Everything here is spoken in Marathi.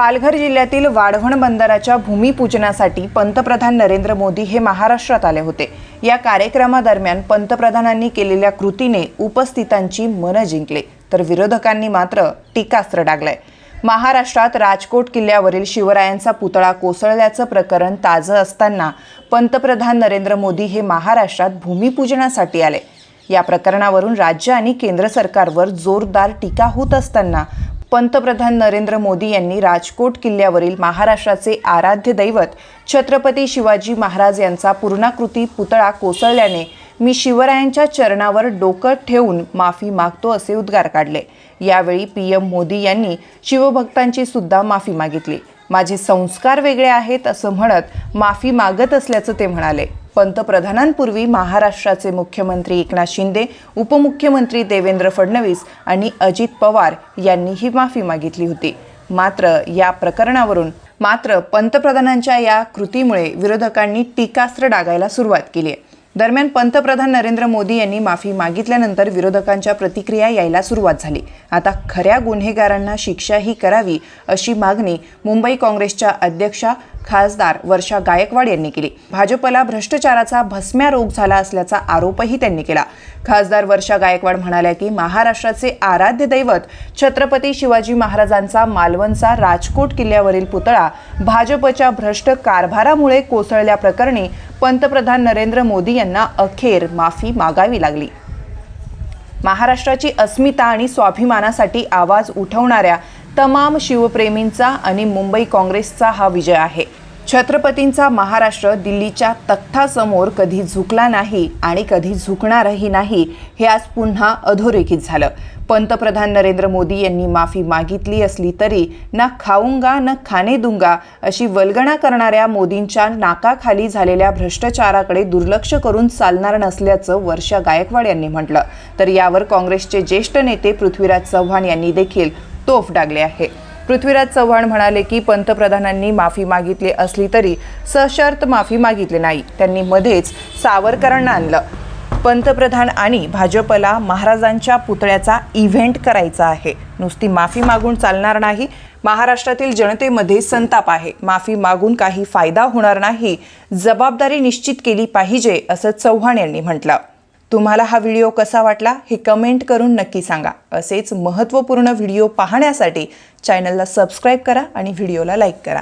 पालघर जिल्ह्यातील वाढवण बंदराच्या भूमिपूजनासाठी पंतप्रधान नरेंद्र मोदी हे महाराष्ट्रात आले होते. या कार्यक्रमादरम्यान पंतप्रधानांनी केलेल्या कृतीने उपस्थितांची मनं जिंकले तर विरोधकांनी मात्र टीकास्त्र डागलंय. महाराष्ट्रात राजकोट किल्ल्यावरील शिवरायांचा पुतळा कोसळल्याचं प्रकरण ताजं असताना पंतप्रधान नरेंद्र मोदी हे महाराष्ट्रात भूमिपूजनासाठी आले. या प्रकरणावरून राज्य आणि केंद्र सरकारवर जोरदार टीका होत असताना पंतप्रधान नरेंद्र मोदी यांनी राजकोट किल्ल्यावरील महाराष्ट्राचे आराध्य दैवत छत्रपती शिवाजी महाराज यांचा पूर्णाकृती पुतळा कोसळल्याने मी शिवरायांच्या चरणावर डोकं ठेवून माफी मागतो असे उद्गार काढले. यावेळी पी एम मोदी यांनी शिवभक्तांची सुद्धा माफी मागितली. माझे संस्कार वेगळे आहेत असं म्हणत माफी मागत असल्याचं ते म्हणाले. पंतप्रधानांपूर्वी महाराष्ट्राचे मुख्यमंत्री एकनाथ शिंदे उपमुख्यमंत्री देवेंद्र फडणवीस आणि अजित पवार यांनी ही माफी मागितली होती. मात्र या प्रकरणावरून मात्र पंतप्रधानांच्या या कृतीमुळे विरोधकांनी टीकास्त्र डागायला सुरुवात केली आहे. दरम्यान पंतप्रधान नरेंद्र मोदी यांनी माफी मागितल्यानंतर विरोधकांच्या प्रतिक्रिया यायला सुरुवात झाली. आता खऱ्या गुन्हेगारांना शिक्षाही करावी अशी मागणी मुंबई काँग्रेसच्या अध्यक्षा खासदार वर्षा गायकवाड यांनी केली. भाजपला भ्रष्टाचाराचा भस्म्या रोग झाला असल्याचा आरोपही त्यांनी केला. खासदार वर्षा गायकवाड म्हणाल्या की महाराष्ट्राचे आराध्य दैवत छत्रपती शिवाजी महाराजांचा मालवणचा राजकोट किल्ल्यावरील पुतळा भाजपच्या भ्रष्ट कारभारामुळे कोसळल्याप्रकरणी पंतप्रधान नरेंद्र मोदी यांना अखेर माफी मागावी लागली. महाराष्ट्राची अस्मिता आणि स्वाभिमानासाठी आवाज उठवणाऱ्या तमाम शिवप्रेमींचा आणि मुंबई काँग्रेसचा हा विजय आहे. छत्रपतींचा महाराष्ट्र दिल्लीच्या तख्तासमोर कधी झुकला नाही आणि कधी झुकणारही नाही हे आज पुन्हा अधोरेखित झालं. पंतप्रधान नरेंद्र मोदी यांनी माफी मागितली असली तरी ना खाऊंगा न खाणे दुंगा अशी वल्गणा करणाऱ्या मोदींच्या नाकाखाली झालेल्या भ्रष्टाचाराकडे दुर्लक्ष करून चालणार नसल्याचं वर्षा गायकवाड यांनी म्हटलं. तर यावर काँग्रेसचे ज्येष्ठ नेते पृथ्वीराज चव्हाण यांनी देखील तोफ डागले आहे. पृथ्वीराज चव्हाण म्हणाले की पंतप्रधानांनी माफी मागितली असली तरी सशर्त माफी मागितली नाही. त्यांनी मध्येच सावरकरांना आणलं. पंतप्रधान आणि भाजपला महाराजांच्या पुतळ्याचा इव्हेंट करायचा आहे. नुसती माफी मागून चालणार नाही. महाराष्ट्रातील जनतेमध्ये संताप आहे. माफी मागून काही फायदा होणार नाही. जबाबदारी निश्चित केली पाहिजे असं चव्हाण यांनी म्हटलं. तुम्हाला हा व्हिडिओ कसा वाटला हे कमेंट करून नक्की सांगा. असेच महत्त्वपूर्ण व्हिडिओ पाहण्यासाठी चॅनलला सबस्क्राईब करा आणि व्हिडिओला लाईक करा.